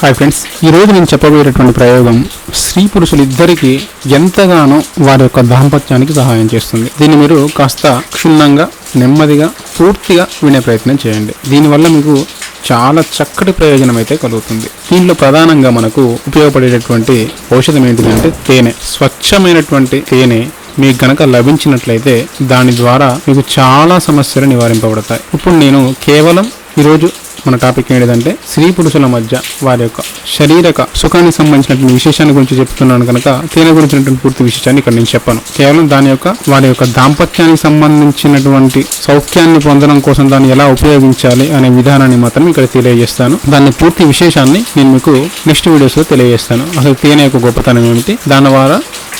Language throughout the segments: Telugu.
హాయ్ ఫ్రెండ్స్ ఈ రోజు నేను చెప్పబోయేటటువంటి ప్రయోగం స్త్రీ పురుషులు ఇద్దరికీ ఎంతగానో వారి యొక్క దాంపత్యానికి సహాయం చేస్తుంది. దీన్ని మీరు కాస్త క్షుణ్ణంగా నెమ్మదిగా పూర్తిగా వినే ప్రయత్నం చేయండి. దీనివల్ల మీకు చాలా చక్కటి ప్రయోజనం అయితే కలుగుతుంది. దీనిలో ప్రధానంగా మనకు ఉపయోగపడేటటువంటి ఔషధం ఏంటిదంటే తేనె. స్వచ్ఛమైనటువంటి తేనె మీకు గనక లభించినట్లయితే దాని ద్వారా మీకు చాలా సమస్యలు నివారింపబడతాయి. ఇప్పుడు నేను కేవలం ఈరోజు మన టాపిక్ ఏంటిదంటే స్త్రీ పురుషుల మధ్య వారి యొక్క శారీరక సుఖానికి సంబంధించినటువంటి విశేషాన్ని గురించి చెప్తున్నాను కనుక తేనె గురించినటువంటి పూర్తి విశేషాన్ని ఇక్కడ నేను చెప్పాను. కేవలం దాని యొక్క వారి యొక్క దాంపత్యానికి సంబంధించినటువంటి సౌఖ్యాన్ని పొందడం కోసం దాన్ని ఎలా ఉపయోగించాలి అనే విధానాన్ని మాత్రం ఇక్కడ తెలియజేస్తాను. దాని పూర్తి విశేషాన్ని నేను మీకు నెక్స్ట్ వీడియోస్లో తెలియజేస్తాను. అసలు తేనె యొక్క గొప్పతనం ఏమిటి? దాని ద్వారా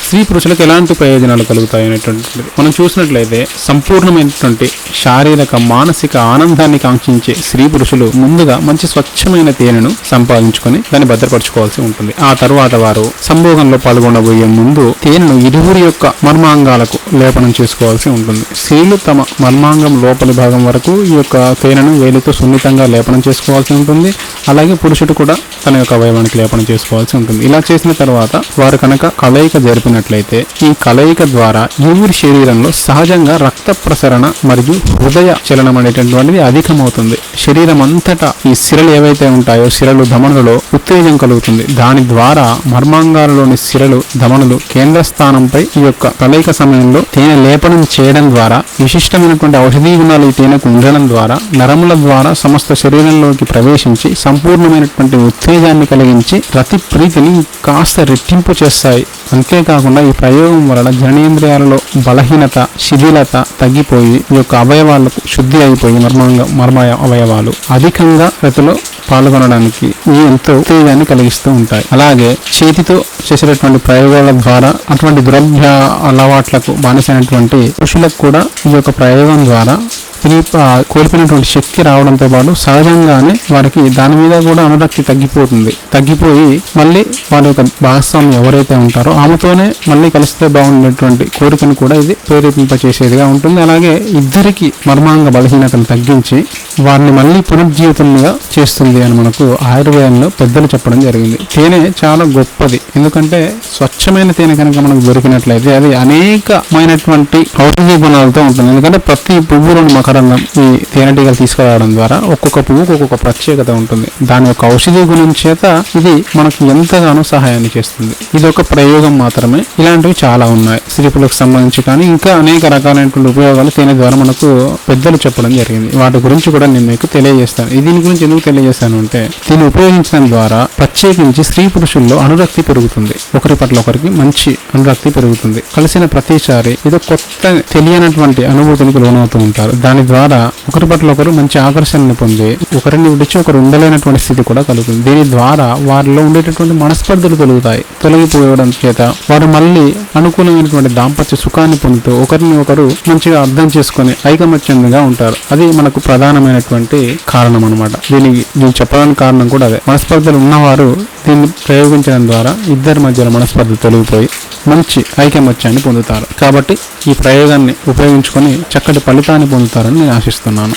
స్త్రీ పురుషులకు ఎలాంటి ప్రయోజనాలు కలుగుతాయి అనేటువంటిది. మనం చూసినట్లయితే సంపూర్ణమైనటువంటి శారీరక మానసిక ఆనందాన్ని కాంక్షించే స్త్రీ పురుషులు ముందుగా మంచి స్వచ్ఛమైన తేనెను సంపాదించుకొని దాన్ని భద్రపరచుకోవాల్సి ఉంటుంది. ఆ తర్వాత వారు సంభోగంలో పాల్గొనబోయే ముందు తేనెను ఇరువురి యొక్క మర్మాంగాలకు లేపనం చేసుకోవాల్సి ఉంటుంది. స్త్రీలు తమ మర్మాంగం లోపలి భాగం వరకు ఈ యొక్క తేనెను వేలితో సున్నితంగా లేపనం చేసుకోవాల్సి ఉంటుంది. అలాగే పురుషుడు కూడా తన యొక్క అవయవానికి లేపనం చేసుకోవాల్సి ఉంటుంది. ఇలా చేసిన తర్వాత వారు కనుక కలయిక జరిపినట్లయితే ఈ కలయిక ద్వారా ఇరువురి శరీరంలో సహజంగా రక్త ప్రసరణ మరియు హృదయ చలనం అనేటటువంటిది అధికమవుతుంది. శరీరం అంతటా ఈ సిరలు ఏవైతే ఉంటాయో సిరలు ధమనులలో ఉత్తేజం కలుగుతుంది. దాని ద్వారా మర్మాంగాలలోని సిరలు ధమనులు కేంద్ర స్థానంపై ఈ యొక్క కలయిక సమయంలో తేనె లేపనం చేయడం ద్వారా విశిష్టమైనటువంటి ఔషధీ గుణాలు ఈ తేనెకు ఉండడం ద్వారా నరముల ద్వారా సమస్త శరీరంలోకి ప్రవేశించి సంపూర్ణమైనటువంటి ఉత్తేజాన్ని కలిగించి రతి ప్రీతిని కాస్త రెట్టింపు చేస్తాయి. అంతేకాకుండా ఈ ప్రయోగం వలన జననేంద్రియాలలో బలహీనత శిథిలత తగ్గిపోయి ఈ యొక్క అవయవాలకు శుద్ధి అయిపోయి మర్మంగా మర్మ అవయవాలు అధికంగా రతిలో పాల్గొనడానికి ఈ ఎంతో ఉత్తేజాన్ని కలిగిస్తూ ఉంటాయి. అలాగే చేతితో చేసేటటువంటి ప్రయోగాల ద్వారా అటువంటి దురభ్య అలవాట్లకు బానిసైనటువంటి పురుషులకు కూడా ఈ యొక్క ప్రయోగం ద్వారా తిరిగి కోల్పోయినటువంటి శక్తి రావడంతో పాటు సహజంగానే వారికి దాని మీద కూడా అనురక్తి తగ్గిపోతుంది. తగ్గిపోయి మళ్ళీ వారి యొక్క భాగస్వామి ఎవరైతే ఉంటారో ఆమెతోనే మళ్ళీ కలిస్తే బాగుండేటువంటి కోరికను కూడా ఇది ప్రేరేపింపచేసేదిగా ఉంటుంది. అలాగే ఇద్దరికి మర్మాంగ బలహీనతను తగ్గించి వారిని మళ్ళీ పునర్జీవితంగా చేస్తుంది అని మనకు ఆయుర్వేదంలో పెద్దలు చెప్పడం జరిగింది. తేనె చాలా గొప్పది. ఎందుకంటే స్వచ్ఛమైన తేనె కనుక మనకు దొరికినట్లయితే అది అనేకమైనటువంటి ఔషధీ గుణాలతో ఉంటుంది. ఎందుకంటే ప్రతి పువ్వులోని మకరంగం ఈ తేనెటీగలు తీసుకురావడం ద్వారా ఒక్కొక్క పువ్వుకు ఒక్కొక్క ప్రత్యేకత ఉంటుంది. దాని యొక్క ఔషధీయ గుణం చేత ఇది మనకు ఎంతగానో సహాయాన్ని చేస్తుంది. ఇది ఒక ప్రయోగం మాత్రమే. ఇలాంటివి చాలా ఉన్నాయి. సిరిపులకు సంబంధించి కానీ ఇంకా అనేక రకాలైనటువంటి ఉపయోగాలు తేనె ద్వారా మనకు పెద్దలు చెప్పడం జరిగింది. వాటి గురించి కూడా నేను మీకు తెలియజేస్తాను. దీని గురించి ఎందుకు తెలియజేస్తాను అంటే దీన్ని ఉపయోగించడం ద్వారా ప్రత్యేకించి స్త్రీ పురుషుల్లో అనురక్తి పెరుగుతుంది. ఒకరి పట్ల ఒకరికి మంచి అనురక్తి పెరుగుతుంది. కలిసిన ప్రతిసారి ఏదో కొత్త తెలియనటువంటి అనుభూతులకు లోనవుతూ ఉంటారు. దాని ద్వారా ఒకరి పట్ల ఒకరు మంచి ఆకర్షణను పొంది ఒకరిని విడిచి ఒకరు ఉండలేనటువంటి స్థితి కూడా కలుగుతుంది. దీని ద్వారా వారిలో ఉండేటటువంటి మనస్పర్ధలు తొలుగుతాయి. తొలగిపోవడం చేత వారు మళ్ళీ అనుకూలమైనటువంటి దాంపత్య సుఖాన్ని పొందుతూ ఒకరిని ఒకరు మంచిగా అర్థం చేసుకొని ఐకమత్యంగా ఉంటారు. అది మనకు ప్రధానమైనటువంటి కారణం అనమాట దీనికి దీన్ని చెప్పడానికి కారణం కూడా అదే. మనస్పర్ధలు ఉన్నవారు దీన్ని ప్రయోగించడం ద్వారా ఇద్దరి మధ్యలో మనస్పర్ధ తొలగిపోయి మంచి ఐకమత్యాన్ని పొందుతారు. కాబట్టి ఈ ప్రయోగాన్ని ఉపయోగించుకొని చక్కటి ఫలితాన్ని పొందుతారని నేను ఆశిస్తున్నాను.